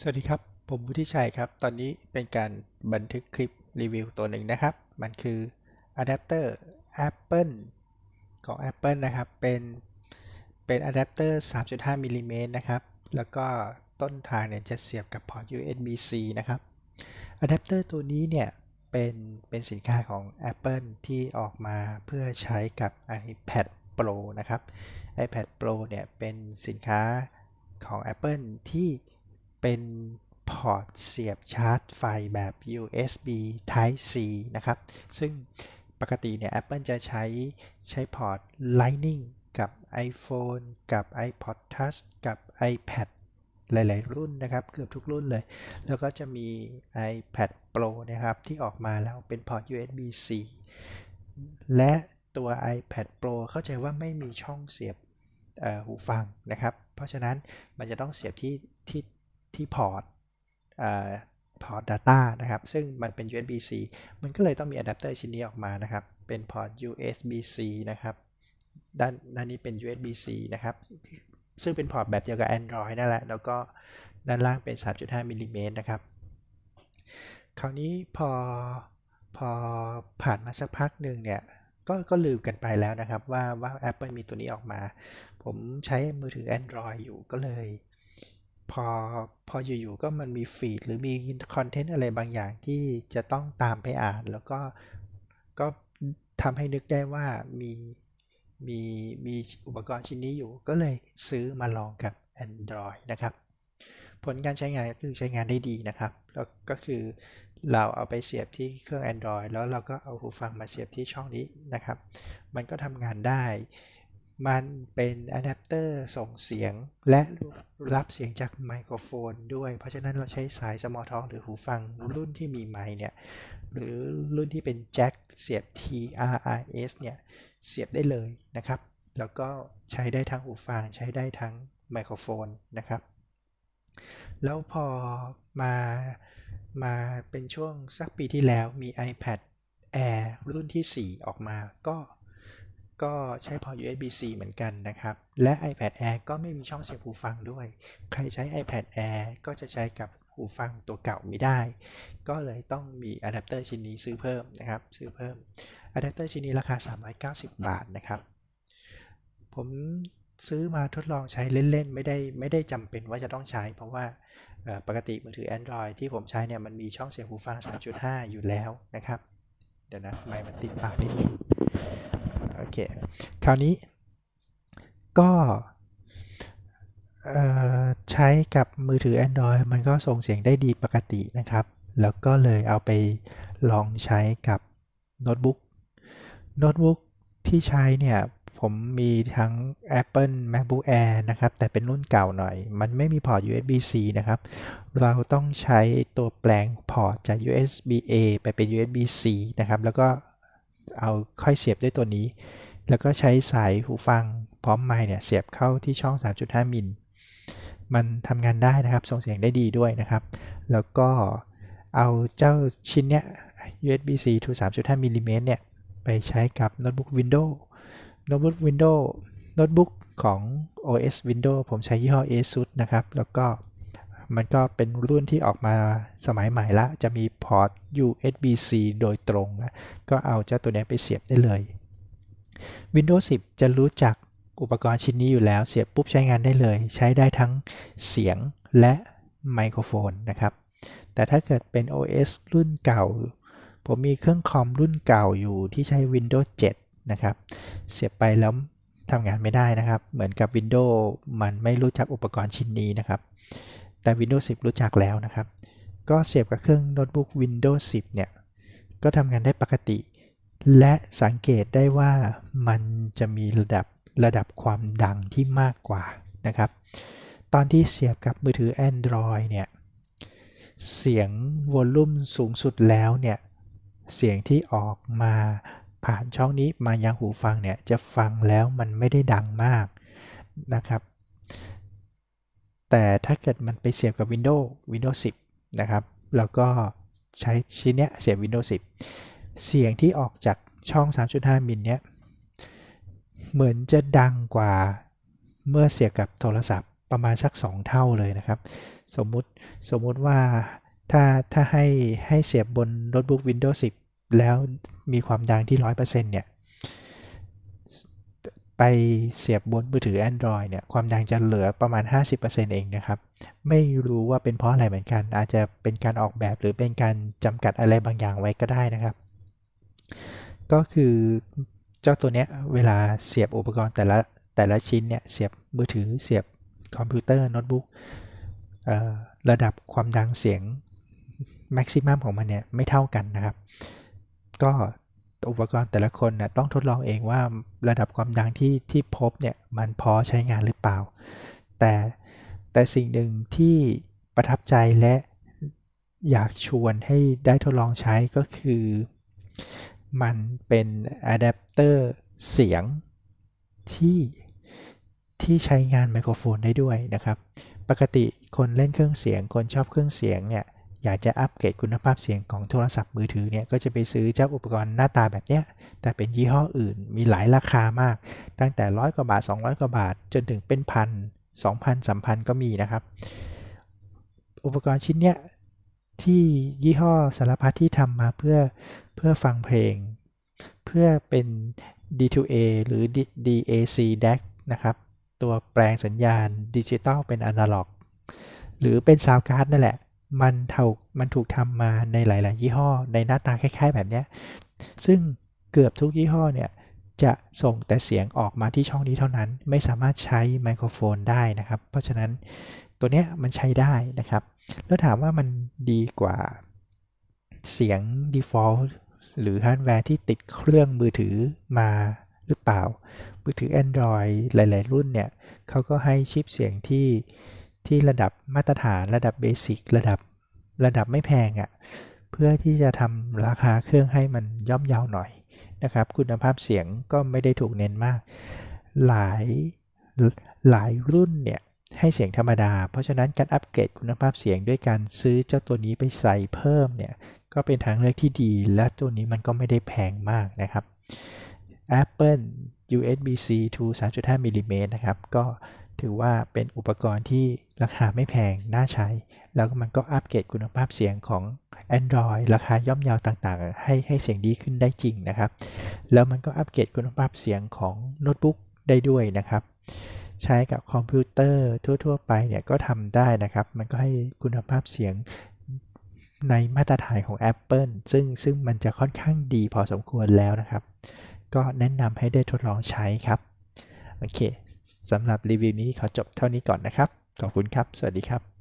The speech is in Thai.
สวัสดีครับ ผมวุฒิชัยครับ ตอนนี้เป็นการบันทึกคลิปรีวิวตัวหนึ่งนะครับ มันคืออะแดปเตอร์ Apple ของ Apple นะครับ เป็นเป็นอะแดปเตอร์ 3.5 มิลลิเมตรนะครับ แล้วก็ต้นทางเนี่ยจะเสียบกับพอร์ต USB-C นะครับอะแดปเตอร์ตัวนี้เนี่ยเป็นเป็นสินค้าของ Apple ที่ออกมาเพื่อใช้กับ iPad Pro นะครับ iPad Pro เนี่ยเป็นสินค้าของ Apple ที่ เป็นพอร์ตเสียบชาร์จไฟแบบ USB Type C นะครับ ซึ่งปกติเนี่ย Apple จะใช้ใช้พอร์ต Lightning กับ iPhone กับ iPod Touch กับ iPad หลาย ๆ รุ่นนะครับ เกือบทุกรุ่นเลย แล้วก็จะมี iPad Pro นะครับ ที่ออกมาแล้วเป็นพอร์ต USB C และตัว iPad Pro เข้าใจว่าไม่มีช่องเสียบหูฟังนะครับ เพราะฉะนั้นมันจะต้องเสียบที่ที่ ที่พอร์ตพอร์ต Data นะครับ ซึ่งมันเป็น USB-C มันก็เลยต้องมีอะแดปเตอร์ชิ้นนี้ออกมานะครับ เป็นพอร์ต USB-C นะครับด้านด้านนี้เป็น USB-C นะครับ ซึ่งเป็นพอร์ตแบบเดียวกับ Android นั่นแหละ แล้วก็ด้านล่างเป็น 3.5มิลลิเมตรนะครับ คราวนี้พอพอผ่านมาสักพักหนึ่งเนี่ยก็ก็ลืมกันไปแล้วนะครับว่าว่า Apple มีตัวนี้ออกมา ผมใช้มือถือ Android อยู่ก็เลย พอ ออยู่ๆก็มันมีฟีดหรือมีคอนเทนต์อะไรบางอย่างที่จะต้องตามไปอ่าน แล้วก็ก็ทำให้นึกได้ว่ามีมีมีอุปกรณ์ชิ้นนี้อยู่ ก็เลยซื้อมาลองกับ Android นะครับ ผลการใช้งานก็คือใช้งานได้ดีนะครับ แล้วก็คือเราเอาไปเสียบที่เครื่อง Android แล้วเราก็เอาหูฟังมาเสียบที่ช่องนี้นะครับ มันก็ทำงานได้ มันเป็นอะแดปเตอร์ส่งเสียงและรับเสียงจากไมโครโฟนด้วย เพราะฉะนั้นเราใช้สายสมอทองหรือหูฟังรุ่นที่มีไมเนี่ย หรือรุ่นที่เป็นแจ็คเสียบ TRRS เนี่ยเสียบได้เลยนะครับ แล้วก็ใช้ได้ทั้งหูฟังใช้ได้ทั้งไมโครโฟนนะครับ แล้วพอมามาเป็นช่วงสักปีที่แล้วมี iPad Air รุ่นที่ 4 ออกมาก็ ก็ใช้พอ USB-C เหมือนกันนะครับ และ iPad Air ก็ไม่มีช่องเสียบหูฟังด้วย ใครใช้ iPad Air ก็จะใช้กับหูฟังตัวเก่าไม่ได้ ก็เลยต้องมีอะแดปเตอร์ชิ้นนี้ซื้อเพิ่มนะครับ ซื้อเพิ่มอะแดปเตอร์ชิ้นนี้ราคา 390 บาทนะครับ ผมซื้อมาทดลองใช้เล่น ๆ ไม่ได้ไม่ได้จำเป็นว่าจะต้องใช้ เพราะว่าปกติมือถือ Android ที่ผมใช้เนี่ยมันมีช่องเสียบหูฟัง 3.5 อยู่แล้วนะครับ เดี๋ยวนะ ไม่มันติดปากนิดนึง เค คราวนี้ก็ใช้กับมือถือ Android มันก็ส่งเสียงได้ดีปกตินะครับ แล้วก็เลยเอาไปลองใช้กับโน้ตบุ๊ก โน้ตบุ๊กที่ใช้เนี่ย ผมมีทั้ง Apple MacBook Air นะครับ แต่เป็นรุ่นเก่าหน่อย มันไม่มีพอร์ต USB-C นะครับ เราต้องใช้ตัวแปลงพอร์ตจาก USB-A ไปเป็น USB-C นะครับ แล้วก็ เอาค่อยเสียบด้วยตัวนี้ แล้วก็ใช้สายหูฟังพร้อมไมค์เนี่ยเสียบเข้าที่ช่อง 3.5 มิล มันทำงานได้นะครับ ส่งเสียงได้ดีด้วยนะครับ แล้วก็เอาเจ้าชิ้นเนี้ย USB-C to 3.5มิลลิเมตรเนี่ย ไปใช้กับโน้ตบุ๊ก Windows โน้ตบุ๊ก Windows โน้ตบุ๊กของ OS Windows ผมใช้ยี่ห้อ ASUS นะครับ แล้วก็ มันก็เป็นรุ่นที่ออกมาสมัยใหม่ละ จะมีพอร์ต USB-C โดยตรงนะก็เอาเจ้าตัวนี้ไปเสียบได้เลย Windows 10 จะรู้จักอุปกรณ์ชิ้นนี้อยู่แล้ว เสียบปุ๊บใช้งานได้เลย ใช้ได้ทั้งเสียงและไมโครโฟนนะครับ แต่ถ้าเกิดเป็น OS รุ่นเก่า ผมมีเครื่องคอมรุ่นเก่าอยู่ที่ใช้ Windows 7 นะครับ เสียบไปแล้วทำงานไม่ได้นะครับ เหมือนกับ Windows มันไม่รู้จักอุปกรณ์ชิ้นนี้นะครับ แต่ Windows 10 รู้จักแล้วนะครับ ก็เสียบกับเครื่องโน้ตบุ๊ก Windows 10 เนี่ย ก็ทำงานได้ปกติ และสังเกตได้ว่ามันจะมีระดับระดับความดังที่มากกว่านะครับ ตอนที่เสียบกับมือถือ Android เนี่ย เสียงวอลลุ่มสูงสุดแล้วเนี่ย เสียงที่ออกมาผ่านช่องนี้มายังหูฟังเนี่ย จะฟังแล้วมันไม่ได้ดังมากนะครับ แต่ถ้าเกิดมันไปเสียบกับ Windows Windows 10 นะครับ แล้วก็ใช้ชิ้นเนี้ยเสียบ Windows 10 เสียงที่ออกจากช่อง 3.5 มิลเนี้ยเหมือนจะดังกว่าเมื่อเสียบกับโทรศัพท์ประมาณสัก 2 เท่าเลยนะครับ สมมุติสมมุติว่าถ้าถ้าให้ให้เสียบบนโน้ตบุ๊ก Windows 10 แล้วมีความดังที่ 100%เนี่ย ไปเสียบบนมือถือ Android เนี่ย ความดังจะเหลือประมาณ 50%เองนะครับ ไม่รู้ว่าเป็นเพราะอะไรเหมือนกัน อาจจะเป็นการออกแบบหรือเป็นการจำกัดอะไรบางอย่างไว้ก็ได้นะครับ ก็คือเจ้าตัวเนี้ยเวลาเสียบอุปกรณ์แต่ละแต่ละชิ้นเนี่ย เสียบมือถือ เสียบคอมพิวเตอร์โน้ตบุ๊กระดับความดังเสียงแม็กซิมัมของมันเนี่ย ไม่เท่ากันนะครับ ก็ อุปกรณ์แต่ละคนนะต้องทดลองเองว่าระดับความดังที่ที่พบเนี่ยมันพอใช้งานหรือเปล่า แต่แต่สิ่งหนึ่งที่ประทับใจและอยากชวนให้ได้ทดลองใช้ก็คือ มันเป็นอะแดปเตอร์เสียงที่ที่ใช้งานไมโครโฟนได้ด้วยนะครับ ปกติคนเล่นเครื่องเสียง คนชอบเครื่องเสียงเนี่ย อยากจะอัปเกรดคุณภาพเสียงของโทรศัพท์มือถือเนี่ยก็จะไปซื้อเจ้าอุปกรณ์หน้าตาแบบเนี้ยแต่เป็นยี่ห้ออื่นมีหลายราคามาก ตั้งแต่ร้อยกว่าบาท 200 กว่าบาท จนถึงเป็นพันสองพันสามพันก็มีนะครับ อุปกรณ์ชิ้นเนี้ยที่ยี่ห้อสารพัดที่ทำมาเพื่อเพื่อฟังเพลง เพื่อเป็น D2A หรือ DAC DAC นะครับ ตัวแปลงสัญญาณดิจิตอลเป็นอนาล็อก หรือเป็นซาวการ์ดนั่นแหละ มันถูกมันถูกทำมาในหลาย ๆ ยี่ห้อ ในหน้าตาคล้าย ๆ แบบนี้ซึ่งเกือบทุกยี่ห้อเนี่ยจะส่งแต่เสียงออกมาที่ช่องนี้เท่านั้น ไม่สามารถใช้ไมโครโฟนได้นะครับ เพราะฉะนั้นตัวเนี้ยมันใช้ได้นะครับ แล้วถามว่ามันดีกว่าเสียง default หรือฮาร์ดแวร์ที่ติดเครื่องมือถือมาหรือเปล่า มือถือ Android หลาย ๆ รุ่นเนี่ยเขาก็ให้ชิปเสียงที่ ที่ระดับมาตรฐานระดับเบสิกระดับระดับไม่แพงอะ่ะเพื่อที่จะทำราคาเครื่องให้มันย่อมเยาวหน่อยนะครับ คุณภาพเสียงก็ไม่ได้ถูกเน้นมาก หลายหลายรุ่นเนี่ยให้เสียงธรรมดา เพราะฉะนั้นการอัปเกรดคุณภาพเสียงด้วยการซื้อเจ้าตัวนี้ไปใส่เพิ่มเนี่ยก็เป็นทางเลือกที่ดี และตัวนี้มันก็ไม่ได้แพงมากนะครับ Apple USB-C to 3.5มิลลิเมตรนะครับ ก็ ถือว่าเป็นอุปกรณ์ที่ราคาไม่แพง น่าใช้ แล้วมันก็อัปเกรดคุณภาพเสียงของ Android ราคาย่อมเยาวต่างๆ ให้ให้เสียงดีขึ้นได้จริงนะครับ แล้วมันก็อัปเกรดคุณภาพเสียงของโน้ตบุ๊กได้ด้วยนะครับ ใช้กับคอมพิวเตอร์ทั่ว ๆ ไปเนี่ยก็ทำได้นะครับ มันก็ให้คุณภาพเสียงในมาตรฐานของ Apple ซึ่งซึ่งมันจะค่อนข้างดีพอสมควรแล้วนะครับ ก็แนะนำให้ได้ทดลองใช้ครับ โอเค สำหรับรีวิวนี้ขอจบเท่านี้ก่อนนะครับ ขอบคุณครับ สวัสดีครับ